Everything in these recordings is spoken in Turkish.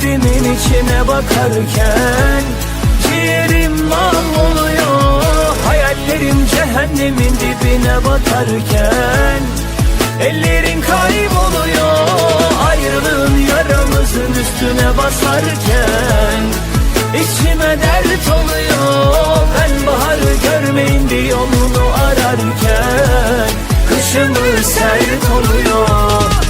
gözlerimin içine bakarken Ciğerim mahvoluyor Hayallerim cehennemin dibine batarken Ellerin kayboluyor. Ayrılığın yaramızın üstüne basarken İçime dert oluyor. Ben baharı görmeyin yolunu ararken Kışımız sert oluyor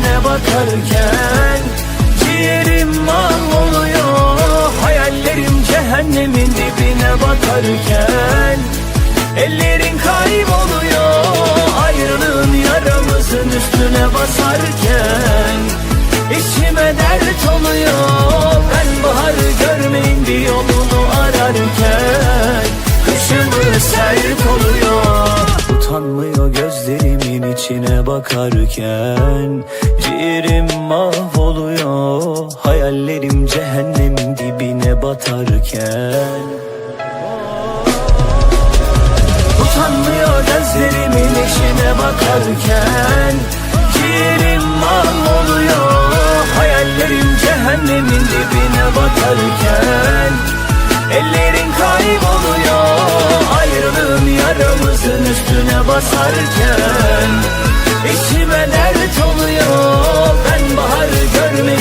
içine bakarken Ciğerim mahvoluyor. Hayallerim cehennemin dibine batarken Ellerin kayboluyor. Ayrılığın yaramızın üstüne basarken İçime dert oluyor. Ben baharı görmeyin bir yolunu ararken Kışımız sert oluyor. Utanmıyor gözlerimin içine bakarken Ciğerim mahvoluyor Hayallerim cehennemin dibine batarken. Utanmıyor gözlerimin içine bakarken Ciğerim mahvoluyor Hayallerim cehennemin dibine batarken. Ellerin kayboluyor Ayrılığın yaramızın üstüne basarken İçime dert oluyor. Ben baharı görmeyin